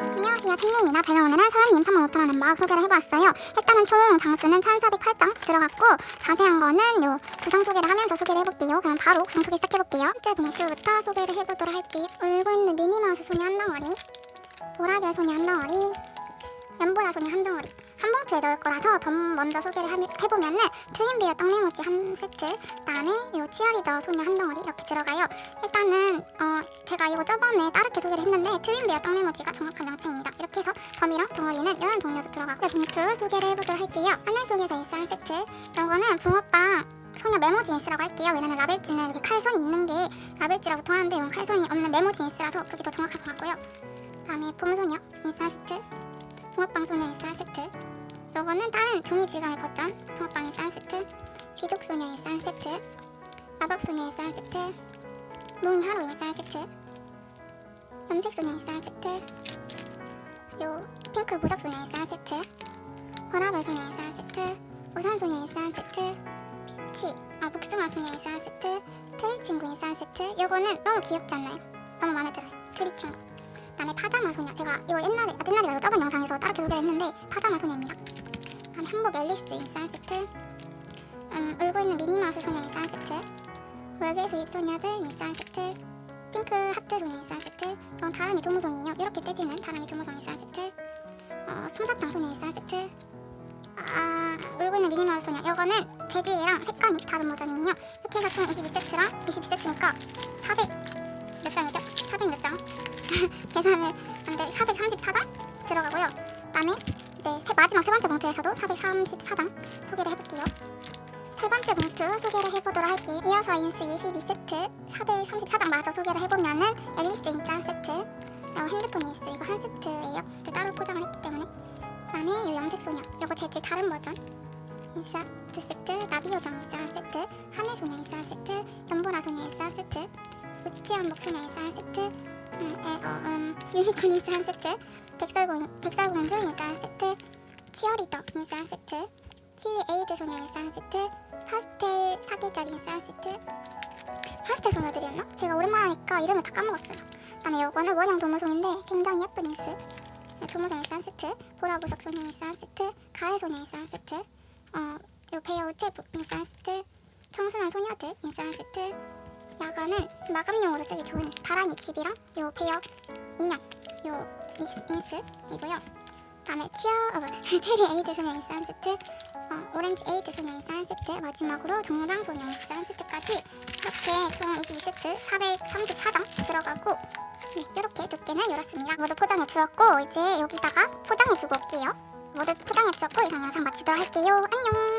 안녕하세요. 천리입니다. 제가 오늘은 서현님 35,000원 엠박 소개를 해보았어요. 일단은 총 장수는 1408장 들어갔고 자세한 거는 요 구성 소개를 하면서 소개를 해볼게요. 그럼 바로 구성 소개 시작해볼게요. 첫째 봉투부터 소개를 해보도록 할게요. 울고 있는 미니마우스 소녀 한 덩어리 보라별 소녀 한 덩어리 연보라 소녀 한 덩어리. 한 봉투에 넣을 거라서 더 먼저 소개를 해보면은 트윈비어 떡메모지 한 세트 그다음에 요 치어리더 소녀 한 덩어리 이렇게 들어가요 제가 이거 저번에 따르게 소개를 했는데 트윈베어 떡메모지가 정확한 명칭입니다. 이렇게 해서 점이랑 덩어리는 이런 종류로 들어가고 네, 봉투 소개를 해보도록 할게요. 하늘 속에서 인싸한 세트 이거는 붕어빵 소녀 메모지니스라고 할게요. 왜냐면 라벨지는 이렇게 칼선이 있는 게 라벨지라고 통하는데 이건 칼선이 없는 메모지니스라서 그게 더 정확할 것 같고요. 다음에 봄소녀 인싸 세트 붕어빵 소녀 인싸 세트 요거는 다른 종이 질감의 버전 붕어빵 인싸 세트 귀독소녀 인싸 세트 마법 소녀 인싸 세트 몽이 하루 인싸 세트 염색 소녀 인싸 세트 요 핑크 보석 소녀 인싸 세트 보라별 소녀 인싸 세트 우산 소녀 인싸 세트 피치 아 복숭아 소녀 인싸 세트 트리 친구 인싸 세트 요거는 너무 귀엽지 않나요? 너무 마음에 들어요. 트리 친구. 그다음에 파자마 소녀 제가 이거 옛날에 아, 옛날에 말고 저번 영상에서 따로 소개를 했는데 파자마 소녀입니다. 그다음에 한복 앨리스 인싸 세트 음, 울고 있는 미니마우스 소녀 인싸 세트 월계 수 입 소녀들 인싸 세트 핑크 하트 소녀 인싸 세트. 이건 다람이 도무송이에요. 이렇게 떼지는 다람이 도무송 인싸 세트. 어, 솜사탕 소녀 인싸 세트. 아 울고 있는 미니마우스 소녀. 이거는 재질이랑 색감이 다른 버전이에요. 이렇게 해서 총 22세트랑 22세트니까 400 몇 장이죠? 400 몇 장? 계산을 안돼 434장 들어가고요. 그 다음에 이제 세, 마지막 세 번째 봉투에서도 434장 소개를 해볼게요. 세 번째 봉투 소개를 해보도록 할게요. 이어서 인스 22세트. 434장 마저 소개를 해보면은 앨리스 인짠 세트 어, 핸드폰 인스 이거 한 세트예요. 이제 따로 포장을 했기 때문에 그 다음에 이 염색 소녀 이거 재질 다른 버전 인스 두 세트 나비 요정 인스 한 세트 하늘 소녀 인스 한 세트 연보라 소녀 인스 한 세트 우치한복 소녀 인스 한 세트 음, 에, 어, 음, 유니콘 인스 한 세트 백설공, 백설공주 인스 한 세트 치어리더 인스 한 세트 키위 에이드 소녀 인스 한 세트 파스텔 사계절 인스 한 세트 파스텔 소녀들이었나? 제가 오랜만에 하니까 이름을 다 까먹었어요. 그다음에 요거는 원형 도무송인데 굉장히 예쁜 인스. 네, 인스 한 세트 보라보석 소녀 한 세트 가해 소녀 한 세트 어, 요 우체부 인스 한 세트 청순한 소녀들 한 세트. 야간은 마감용으로 쓰기 좋은 다람이 집이랑 요 베어 인형 요 인스, 인스이고요. 그다음에 치어 어, 체리 에이드 소녀 한 세트. 어, 오렌지 에이드 소녀 인스 한 세트 마지막으로 정장 소녀 인스 한 세트까지 이렇게 총 22세트 434장 들어가고 네, 이렇게 두께는 이렇습니다. 모두 포장해 주었고 이제 여기다가 포장해 주고 올게요. 모두 포장해 주었고 이상 영상 마치도록 할게요. 안녕